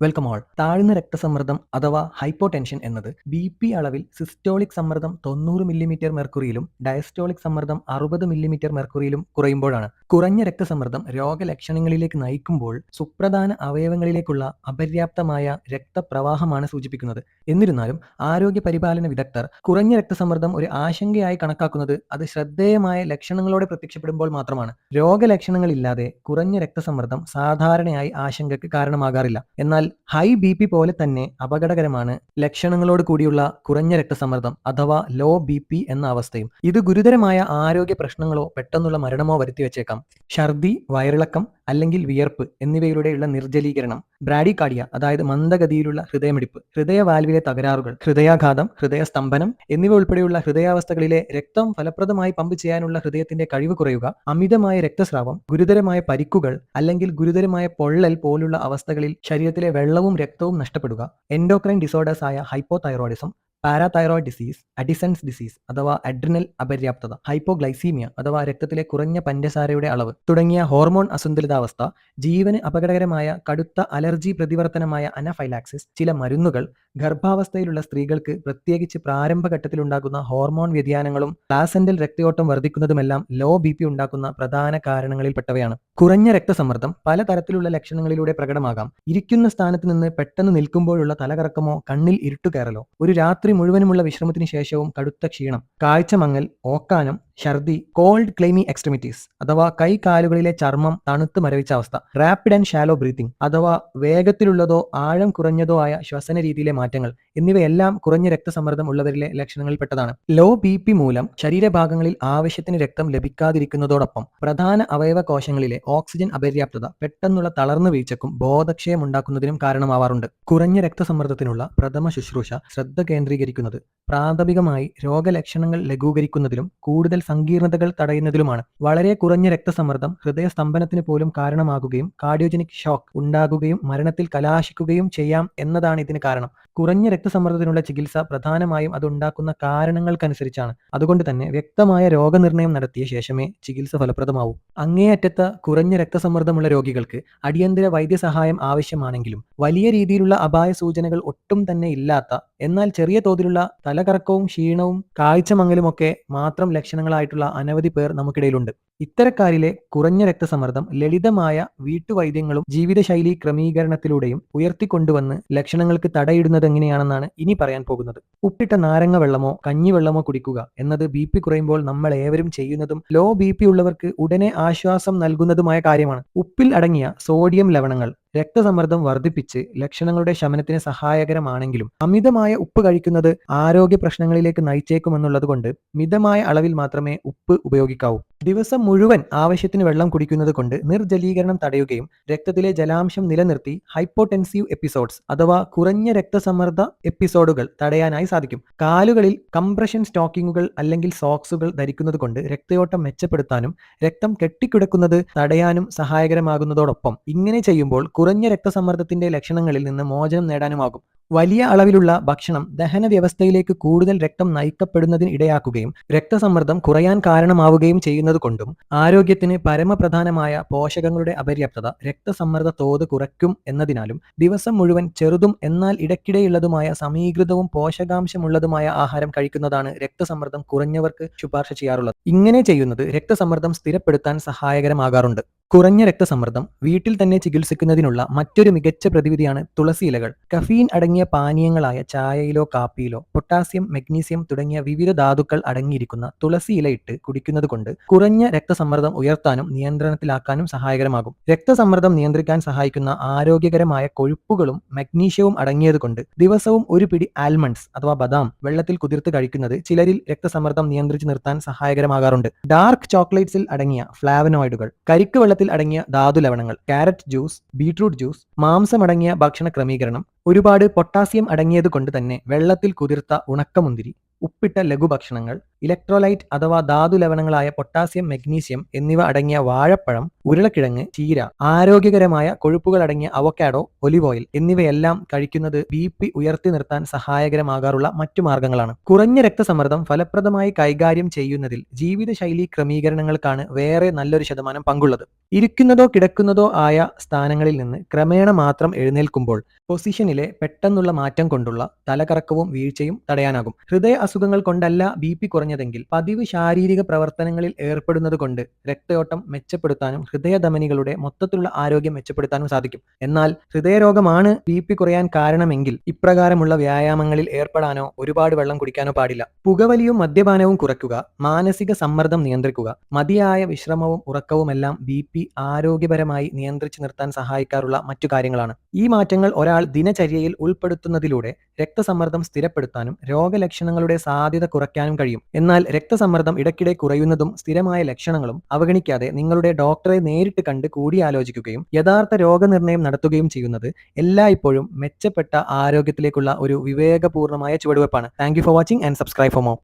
Welcome all താഴ്ന്ന രക്തസമ്മർദ്ദം അഥവാ ഹൈപ്പോടെൻഷൻ എന്നത് ബി പി അളവിൽ സിസ്റ്റോളിക് സമ്മർദ്ദം തൊണ്ണൂറ് മില്ലിമീറ്റർ മെർക്കുറിയിലും ഡയസ്റ്റോളിക് സമ്മർദ്ദം അറുപത് മില്ലിമീറ്റർ മെർക്കുറിയിലും കുറയുമ്പോഴാണ്. കുറഞ്ഞ രക്തസമ്മർദ്ദം രോഗലക്ഷണങ്ങളിലേക്ക് നയിക്കുമ്പോൾ സുപ്രധാന അവയവങ്ങളിലേക്കുള്ള അപര്യാപ്തമായ രക്തപ്രവാഹമാണ് സൂചിപ്പിക്കുന്നത്. എന്നിരുന്നാലും ആരോഗ്യ പരിപാലന വിദഗ്ധർ കുറഞ്ഞ രക്തസമ്മർദ്ദം ഒരു ആശങ്കയായി കണക്കാക്കുന്നത് അത് ശ്രദ്ധേയമായ ലക്ഷണങ്ങളോടെ പ്രത്യക്ഷപ്പെടുമ്പോൾ മാത്രമാണ്. രോഗലക്ഷണങ്ങളില്ലാതെ കുറഞ്ഞ രക്തസമ്മർദ്ദം സാധാരണയായി ആശങ്കയ്ക്ക് കാരണമാകാറില്ല. എന്നാൽ ഹൈ ബി പി പോലെ തന്നെ അപകടകരമാണ് ലക്ഷണങ്ങളോട് കൂടിയുള്ള കുറഞ്ഞ രക്തസമ്മർദ്ദം അഥവാ ലോ ബി പി എന്ന അവസ്ഥയും. ഇത് ഗുരുതരമായ ആരോഗ്യ പ്രശ്നങ്ങളോ പെട്ടെന്നുള്ള മരണമോ വരുത്തിവെച്ചേക്കാം ഛർദി വയറിളക്കം അല്ലെങ്കിൽ വിയർപ്പ് എന്നിവയിലൂടെയുള്ള നിർജലീകരണം. ബ്രാഡികാർഡിയ അതായത് മന്ദഗതിയിലുള്ള ഹൃദയമിടിപ്പ് ഹൃദയവാൽവിലെ തകരാറുകൾ ഹൃദയാഘാതം ഹൃദയസ്തംഭനം എന്നിവ ഉൾപ്പെടെയുള്ള ഹൃദയാവസ്ഥകളിലെ രക്തം ഫലപ്രദമായി പമ്പ് ചെയ്യാനുള്ള ഹൃദയത്തിന്റെ കഴിവ് കുറയുക അമിതമായ രക്തസ്രാവം ഗുരുതരമായ പരിക്കുകൾ അല്ലെങ്കിൽ ഗുരുതരമായ പൊള്ളൽ പോലുള്ള അവസ്ഥകളിൽ ശരീരത്തിലെ വെള്ളവും രക്തവും നഷ്ടപ്പെടുക എൻഡോക്രൈൻ ഡിസോർഡേഴ്സ് ആയ hypothyroidism parathyroid disease Addison's disease അഥവാ അഡ്രിനൽ അപര്യാപ്തത ഹൈപ്പോഗ്ലൈസീമിയ അഥവാ രക്തത്തിലെ കുറഞ്ഞ പഞ്ചസാരയുടെ അളവ് തുടങ്ങിയ ഹോർമോൺ അസന്തുലിതാവസ്ഥ ജീവന് അപകടകരമായ കടുത്ത അലർജി പ്രതിവർത്തനമായ അനഫൈലാക്സിസ് ചില മരുന്നുകൾ ഗർഭാവസ്ഥയിലുള്ള സ്ത്രീകൾക്ക് പ്രത്യേകിച്ച് പ്രാരംഭഘട്ടത്തിലുണ്ടാകുന്ന ഹോർമോൺ വ്യതിയാനങ്ങളും പ്ലാസെന്റൽ രക്തയോട്ടം വർദ്ധിക്കുന്നതുമെല്ലാം ലോ ബി പി ഉണ്ടാക്കുന്ന പ്രധാന കാരണങ്ങളിൽപ്പെട്ടവയാണ്. കുറഞ്ഞ രക്തസമ്മർദ്ദം പലതരത്തിലുള്ള ലക്ഷണങ്ങളിലൂടെ പ്രകടമാകാം. ഇരിക്കുന്ന സ്ഥാനത്ത് നിന്ന് പെട്ടെന്ന് നിൽക്കുമ്പോഴുള്ള തലകറക്കമോ കണ്ണിൽ ഇരുട്ടുകയറലോ ഒരു രാത്രി മുഴുവനുമുള്ള വിശ്രമത്തിന് ശേഷവും കടുത്ത ക്ഷീണം കാഴ്ചമങ്ങൽ ഓക്കാനം ഛർദി കോൾഡ് ക്ലെയിമി എക്സ്ട്രിമിറ്റീസ് അഥവാ കൈ കാലുകളിലെ ചർമ്മം തണുത്ത് മരവിച്ച അവസ്ഥ റാപ്പിഡ് ആൻഡ് ഷാലോ ബ്രീത്തിങ് അഥവാ വേഗത്തിലുള്ളതോ ആഴം കുറഞ്ഞതോ ആയ ശ്വസന രീതിയിലെ മാറ്റങ്ങൾ എന്നിവയെല്ലാം കുറഞ്ഞ രക്തസമ്മർദ്ദം ഉള്ളവരിലെ ലക്ഷണങ്ങളിൽ പെട്ടതാണ് ലോ ബി പി മൂലം ശരീരഭാഗങ്ങളിൽ ആവശ്യത്തിന് രക്തം ലഭിക്കാതിരിക്കുന്നതോടൊപ്പം പ്രധാന അവയവ കോശങ്ങളിലെ ഓക്സിജൻ അപര്യാപ്തത പെട്ടെന്നുള്ള തളർന്നു വീഴ്ചക്കും ബോധക്ഷയം ഉണ്ടാക്കുന്നതിനും കാരണമാവാറുണ്ട്. കുറഞ്ഞ രക്തസമ്മർദ്ദത്തിനുള്ള പ്രഥമ ശുശ്രൂഷ ശ്രദ്ധ കേന്ദ്രീകരിക്കുന്നത് പ്രാഥമികമായി രോഗലക്ഷണങ്ങൾ ലഘൂകരിക്കുന്നതിലും കൂടുതൽ സങ്കീർണതകൾ തടയുന്നതിലുമാണ്. വളരെ കുറഞ്ഞ രക്തസമ്മർദ്ദം ഹൃദയസ്തംഭനത്തിന് പോലും കാരണമാകുകയും കാർഡിയോജനിക് ഷോക്ക് ഉണ്ടാകുകയും മരണത്തിൽ കലാശിക്കുകയും ചെയ്യാം എന്നതാണ് ഇതിന് കാരണം. കുറഞ്ഞ രക്തസമ്മർദ്ദത്തിനുള്ള ചികിത്സ പ്രധാനമായും അതുണ്ടാക്കുന്ന കാരണങ്ങൾക്കനുസരിച്ചാണ്. അതുകൊണ്ട് തന്നെ വ്യക്തമായ രോഗനിർണയം നടത്തിയ ശേഷമേ ചികിത്സ ഫലപ്രദമാവൂ. അങ്ങേയറ്റത്ത് കുറഞ്ഞ രക്തസമ്മർദ്ദമുള്ള രോഗികൾക്ക് അടിയന്തര വൈദ്യസഹായം ആവശ്യമാണെങ്കിലും വലിയ രീതിയിലുള്ള അപായ സൂചനകൾ ഒട്ടും തന്നെ ഇല്ലാത്ത എന്നാൽ ചെറിയ തോതിലുള്ള തലകറക്കവും ക്ഷീണവും കാഴ്ചമങ്ങലുമൊക്കെ മാത്രം ലക്ഷണങ്ങളായിട്ടുള്ള അനവധി പേർ നമുക്കിടയിലുണ്ട്. ഇത്തരക്കാരിലെ കുറഞ്ഞ രക്തസമ്മർദ്ദം ലളിതമായ വീട്ടുവൈദ്യങ്ങളും ജീവിതശൈലി ക്രമീകരണത്തിലൂടെയും ഉയർത്തിക്കൊണ്ടുവന്ന് ലക്ഷണങ്ങൾക്ക് തടയിടുന്നത് എങ്ങനെയാണെന്നാണ് ഇനി പറയാൻ പോകുന്നത്. ഉപ്പിട്ട നാരങ്ങ വെള്ളമോ കഞ്ഞിവെള്ളമോ കുടിക്കുക എന്നത് ബി പി കുറയുമ്പോൾ നമ്മൾ ഏവരും ചെയ്യുന്നതും ലോ ബി പി ഉള്ളവർക്ക് ഉടനെ ആശ്വാസം നൽകുന്നതുമായ കാര്യമാണ്. ഉപ്പിൽ അടങ്ങിയ സോഡിയം ലവണങ്ങൾ രക്തസമ്മർദ്ദം വർദ്ധിപ്പിച്ച് ലക്ഷണങ്ങളുടെ ശമനത്തിന് സഹായകരമാണെങ്കിലും അമിതമായ ഉപ്പ് കഴിക്കുന്നത് ആരോഗ്യ പ്രശ്നങ്ങളിലേക്ക് നയിച്ചേക്കുമെന്നുള്ളത് കൊണ്ട് മിതമായ അളവിൽ മാത്രമേ ഉപ്പ് ഉപയോഗിക്കാവൂ. ദിവസം മുഴുവൻ ആവശ്യത്തിന് വെള്ളം കുടിക്കുന്നത് കൊണ്ട് നിർജലീകരണം തടയുകയും രക്തത്തിലെ ജലാംശം നിലനിർത്തി ഹൈപ്പോടെൻസീവ് എപ്പിസോഡ്സ് അഥവാ കുറഞ്ഞ രക്തസമ്മർദ്ദ എപ്പിസോഡുകൾ തടയാനായി സാധിക്കും. കാലുകളിൽ കംപ്രഷൻ സ്റ്റോക്കിങ്ങുകൾ അല്ലെങ്കിൽ സോക്സുകൾ ധരിക്കുന്നത് കൊണ്ട് രക്തയോട്ടം മെച്ചപ്പെടുത്താനും രക്തം കെട്ടിക്കിടക്കുന്നത് തടയാനും സഹായകരമാകുന്നതോടൊപ്പം ഇങ്ങനെ ചെയ്യുമ്പോൾ കുറഞ്ഞ രക്തസമ്മർദ്ദത്തിന്റെ ലക്ഷണങ്ങളിൽ നിന്ന് മോചനം നേടാനുമാകും. വലിയ അളവിലുള്ള ഭക്ഷണം ദഹന വ്യവസ്ഥയിലേക്ക് കൂടുതൽ രക്തം നയിക്കപ്പെടുന്നതിന് ഇടയാക്കുകയും രക്തസമ്മർദ്ദം കുറയാൻ കാരണമാവുകയും ചെയ്യുന്നതുകൊണ്ടും ആരോഗ്യത്തിന് പരമപ്രധാനമായ പോഷകങ്ങളുടെ അപര്യാപ്തത രക്തസമ്മർദ്ദ തോത് കുറയ്ക്കും എന്നതിനാലും ദിവസം മുഴുവൻ ചെറുതും എന്നാൽ ഇടയ്ക്കിടെയുള്ളതുമായ സമീകൃതവും പോഷകാംശമുള്ളതുമായ ആഹാരം കഴിക്കുന്നതാണ് രക്തസമ്മർദ്ദം കുറഞ്ഞവർക്ക് ശുപാർശ ചെയ്യാറുള്ളത്. ഇങ്ങനെ ചെയ്യുന്നത് രക്തസമ്മർദ്ദം സ്ഥിരപ്പെടുത്താൻ സഹായകരമാകാറുണ്ട്. കുറഞ്ഞ രക്തസമ്മർദ്ദം വീട്ടിൽ തന്നെ ചികിത്സിക്കുന്നതിനുള്ള മറ്റൊരു മികച്ച പ്രതിവിധിയാണ് തുളസി ഇലകൾ. കഫീൻ അടങ്ങിയ പാനീയങ്ങളായ ചായയിലോ കാപ്പിയിലോ പൊട്ടാസ്യം മഗ്നീസ്യം തുടങ്ങിയ വിവിധ ധാതുക്കൾ അടങ്ങിയിരിക്കുന്ന തുളസി ഇലയിട്ട് കുടിക്കുന്നത് കൊണ്ട് കുറഞ്ഞ രക്തസമ്മർദ്ദം ഉയർത്താനും നിയന്ത്രണത്തിലാക്കാനും സഹായകരമാകും. രക്തസമ്മർദ്ദം നിയന്ത്രിക്കാൻ സഹായിക്കുന്ന ആരോഗ്യകരമായ കൊഴുപ്പുകളും മഗ്നീഷ്യവും അടങ്ങിയതുകൊണ്ട് ദിവസവും ഒരു പിടി ആൽമണ്ട്സ് അഥവാ ബദാം വെള്ളത്തിൽ കുതിർത്ത് കഴിക്കുന്നത് ചിലരിൽ രക്തസമ്മർദ്ദം നിയന്ത്രിച്ചു നിർത്താൻ സഹായകരമാകാറുണ്ട്. ഡാർക്ക് ചോക്ലേറ്റ്സിൽ അടങ്ങിയ ഫ്ലാവനോയിഡുകൾ കരിക്ക് വെള്ളത്തിൽ അടങ്ങിയ ധാതു ലവണങ്ങൾ കാരറ്റ് ജ്യൂസ് ബീട്രൂട്ട് ജ്യൂസ് മാംസമടങ്ങിയ ഭക്ഷണ ക്രമീകരണം ഒരുപാട് പൊട്ടാസ്യം അടങ്ങിയത് കൊണ്ട് തന്നെ വെള്ളത്തിൽ കുതിർത്ത ഉണക്കമുന്തിരി. ഉപ്പിട്ട ലഘുഭക്ഷണങ്ങൾ ഇലക്ട്രോലൈറ്റ് അഥവാ ധാതു ലവണങ്ങളായ പൊട്ടാസ്യം മഗ്നീഷ്യം എന്നിവ അടങ്ങിയ വാഴപ്പഴം ഉരുളക്കിഴങ്ങ് ചീര ആരോഗ്യകരമായ കൊഴുപ്പുകൾ അടങ്ങിയ അവക്കാഡോ ഒലിവ് ഓയിൽ എന്നിവയെല്ലാം കഴിക്കുന്നത് ബി പി ഉയർത്തി നിർത്താൻ സഹായകരമാകാറുള്ള മറ്റു മാർഗങ്ങളാണ്. കുറഞ്ഞ രക്തസമ്മർദ്ദം ഫലപ്രദമായി കൈകാര്യം ചെയ്യുന്നതിൽ ജീവിതശൈലി ക്രമീകരണങ്ങൾക്കാണ് വേറെ നല്ലൊരു ശതമാനം പങ്കുള്ളത്. ഇരിക്കുന്നതോ കിടക്കുന്നതോ ആയ സ്ഥാനങ്ങളിൽ നിന്ന് ക്രമേണ മാത്രം എഴുന്നേൽക്കുമ്പോൾ പൊസിഷനിലെ പെട്ടെന്നുള്ള മാറ്റം കൊണ്ടുള്ള തലകറക്കവും വീഴ്ചയും തടയാനാകും. ഹൃദയ അസുഖങ്ങൾ കൊണ്ടല്ല ബി പി കുറഞ്ഞതെങ്കിൽ പതിവ് ശാരീരിക പ്രവർത്തനങ്ങളിൽ ഏർപ്പെടുന്നത് കൊണ്ട് രക്തയോട്ടം മെച്ചപ്പെടുത്താനും ഹൃദയധമനികളുടെ മൊത്തത്തിലുള്ള ആരോഗ്യം മെച്ചപ്പെടുത്താനും സാധിക്കും. എന്നാൽ ഹൃദയരോഗമാണ് ബി പി കുറയാൻ കാരണമെങ്കിൽ ഇപ്രകാരമുള്ള വ്യായാമങ്ങളിൽ ഏർപ്പെടാനോ ഒരുപാട് വെള്ളം കുടിക്കാനോ പാടില്ല. പുകവലിയും മദ്യപാനവും കുറയ്ക്കുക മാനസിക സമ്മർദ്ദം നിയന്ത്രിക്കുക മതിയായ വിശ്രമവും ഉറക്കവുമെല്ലാം ബി പി ആരോഗ്യപരമായി നിയന്ത്രിച്ചു നിർത്താൻ സഹായിക്കാറുള്ള മറ്റു കാര്യങ്ങളാണ്. ഈ മാറ്റങ്ങൾ ഒരാൾ ദിനചര്യയിൽ ഉൾപ്പെടുത്തുന്നതിലൂടെ രക്തസമ്മർദ്ദം സ്ഥിരപ്പെടുത്താനും രോഗലക്ഷണങ്ങളുടെ സാധ്യത കുറയ്ക്കാനും കഴിയും. എന്നാൽ രക്തസമ്മർദ്ദം ഇടയ്ക്കിടെ കുറയുന്നതും സ്ഥിരമായ ലക്ഷണങ്ങളും അവഗണിക്കാതെ നിങ്ങളുടെ ഡോക്ടറെ നേരിട്ട് കണ്ട് കൂടിയാലോചിക്കുകയും യഥാർത്ഥ രോഗനിർണയം നടത്തുകയും ചെയ്യുന്നത് എല്ലായ്പ്പോഴും മെച്ചപ്പെട്ട ആരോഗ്യത്തിലേക്കുള്ള ഒരു വിവേകപൂർണമായ ചുവടുവെപ്പാണ്. Thank for watching and subscribe for more